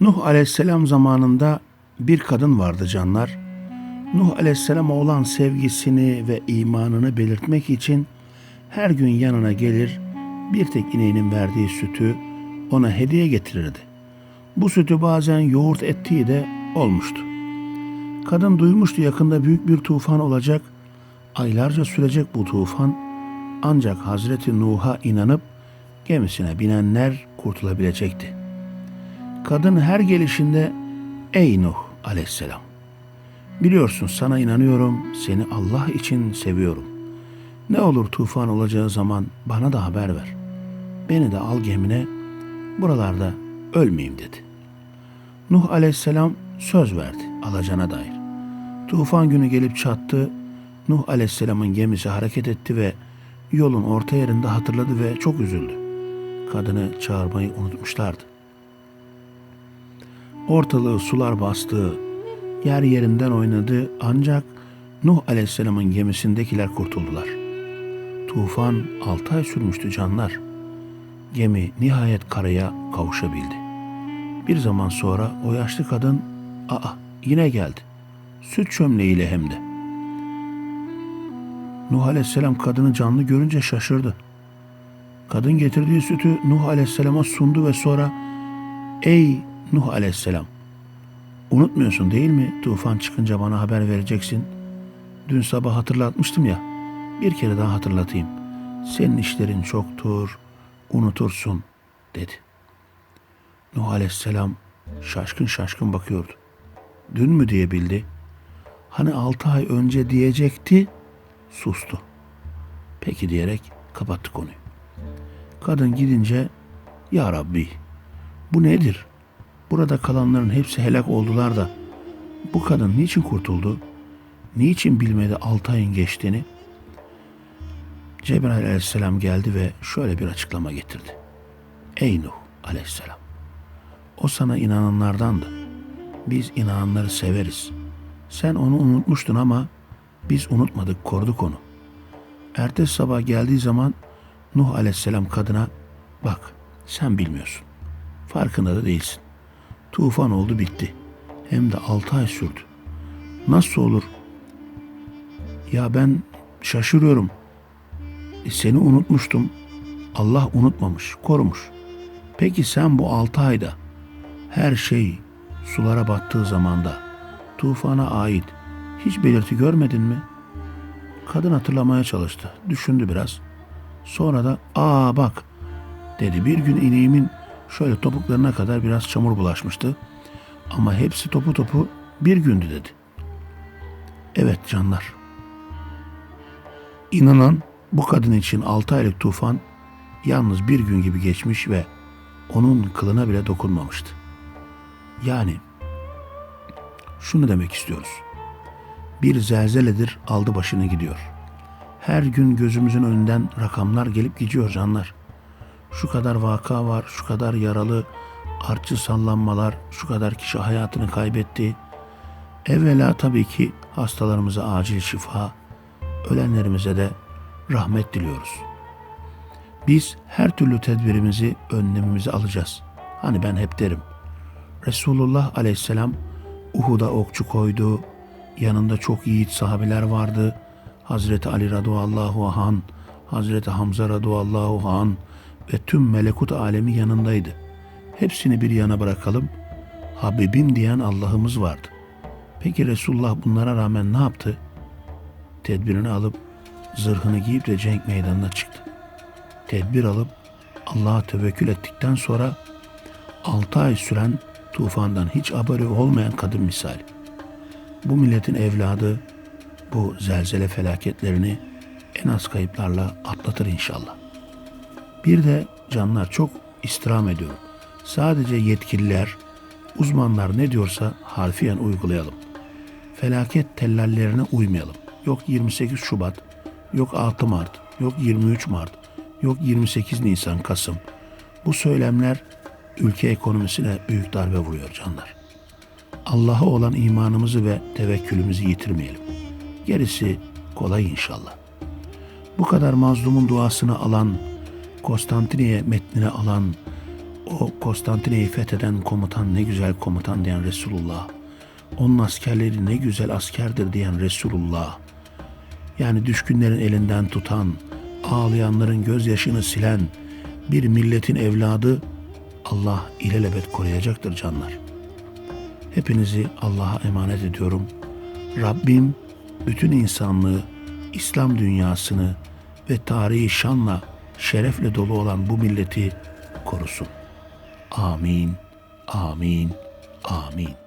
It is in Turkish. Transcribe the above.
Nuh aleyhisselam zamanında bir kadın vardı canlar. Nuh aleyhisselama olan sevgisini ve imanını belirtmek için her gün yanına gelir bir tek ineğinin verdiği sütü ona hediye getirirdi. Bu sütü bazen yoğurt ettiği de olmuştu. Kadın duymuştu yakında büyük bir tufan olacak. Aylarca sürecek bu tufan. Ancak Hazreti Nuh'a inanıp gemisine binenler kurtulabilecekti. Kadın her gelişinde ey Nuh aleyhisselam biliyorsun sana inanıyorum seni Allah için seviyorum. Ne olur tufan olacağı zaman bana da haber ver. Beni de al gemine buralarda ölmeyeyim dedi. Nuh aleyhisselam söz verdi alacana dair. Tufan günü gelip çattı. Nuh aleyhisselamın gemisi hareket etti ve yolun orta yerinde hatırladı ve çok üzüldü. Kadını çağırmayı unutmuşlardı. Ortalığı sular bastı, yer yerinden oynadı ancak Nuh aleyhisselamın gemisindekiler kurtuldular. Tufan altı ay sürmüştü canlar. Gemi nihayet karaya kavuşabildi. Bir zaman sonra o yaşlı kadın, aa yine geldi. Süt çömleğiyle hem de. Nuh aleyhisselam kadını canlı görünce şaşırdı. Kadın getirdiği sütü Nuh aleyhisselama sundu ve sonra Ey Nuh aleyhisselam unutmuyorsun değil mi tufan çıkınca bana haber vereceksin. Dün sabah hatırlatmıştım ya bir kere daha hatırlatayım. Senin işlerin çoktur unutursun dedi. Nuh aleyhisselam şaşkın şaşkın bakıyordu. Dün mü diyebildi. Hani altı ay önce diyecekti sustu. Peki diyerek kapattı konuyu. Kadın gidince Ya Rabbi bu nedir? Burada kalanların hepsi helak oldular da bu kadın niçin kurtuldu? Niçin bilmedi altı ayın geçtiğini? Cebrail aleyhisselam geldi ve şöyle bir açıklama getirdi. Ey Nuh aleyhisselam o sana inananlardandı. Biz inananları severiz. Sen onu unutmuştun ama biz unutmadık, koruduk onu. Ertesi sabah geldiği zaman Nuh aleyhisselam kadına bak sen bilmiyorsun. Farkında da değilsin. Tufan oldu bitti. Hem de altı ay sürdü. Nasıl olur? Ya ben şaşırıyorum. E, seni unutmuştum. Allah unutmamış, korumuş. Peki sen bu altı ayda her şey sulara battığı zamanda tufana ait hiç belirti görmedin mi? Kadın hatırlamaya çalıştı. Düşündü biraz. Sonra da aa bak dedi. Bir gün ineğimin şöyle topuklarına kadar biraz çamur bulaşmıştı. Ama hepsi topu topu bir gündü dedi. Evet canlar. İnanan bu kadın için altı aylık tufan yalnız bir gün gibi geçmiş ve onun kılına bile dokunmamıştı. Yani şunu demek istiyoruz. Bir zelzeledir aldı başını gidiyor. Her gün gözümüzün önünden rakamlar gelip gidiyor canlar. Şu kadar vaka var, şu kadar yaralı, artçı sallanmalar, şu kadar kişi hayatını kaybetti. Evvela tabii ki hastalarımıza acil şifa, ölenlerimize de rahmet diliyoruz. Biz her türlü tedbirimizi, önlemimizi alacağız. Hani ben hep derim. Resulullah aleyhisselam Uhud'a okçu koydu. Yanında çok yiğit sahabiler vardı. Hazreti Ali radıyallahu an, Hazreti Hamza radıyallahu an ve tüm melekut alemi yanındaydı. Hepsini bir yana bırakalım. Habibim diyen Allah'ımız vardı. Peki Resulullah bunlara rağmen ne yaptı? Tedbirini alıp zırhını giyip de cenk meydanına çıktı. Tedbir alıp Allah'a tevekkül ettikten sonra 6 ay süren tufandan hiç haberi olmayan kadın misali. Bu milletin evladı bu zelzele felaketlerini en az kayıplarla atlatır inşallah. Bir de canlar çok istirham ediyorum. Sadece yetkililer, uzmanlar ne diyorsa harfiyen uygulayalım. Felaket tellallerine uymayalım. Yok 28 Şubat, yok 6 Mart, yok 23 Mart, yok 28 Nisan, Kasım. Bu söylemler ülke ekonomisine büyük darbe vuruyor canlar. Allah'a olan imanımızı ve tevekkülümüzü yitirmeyelim. Gerisi kolay inşallah. Bu kadar mazlumun duasını alan, Konstantiniye metnini alan, O Konstantine'yi fetheden komutan ne güzel komutan diyen Resulullah. Onun askerleri ne güzel askerdir diyen Resulullah. Yani düşkünlerin elinden tutan, ağlayanların gözyaşını silen bir milletin evladı Allah ilelebet koruyacaktır canlar. Hepinizi Allah'a emanet ediyorum. Rabbim bütün insanlığı, İslam dünyasını ve tarihi şanla, şerefle dolu olan bu milleti korusun. Amin, amin, amin.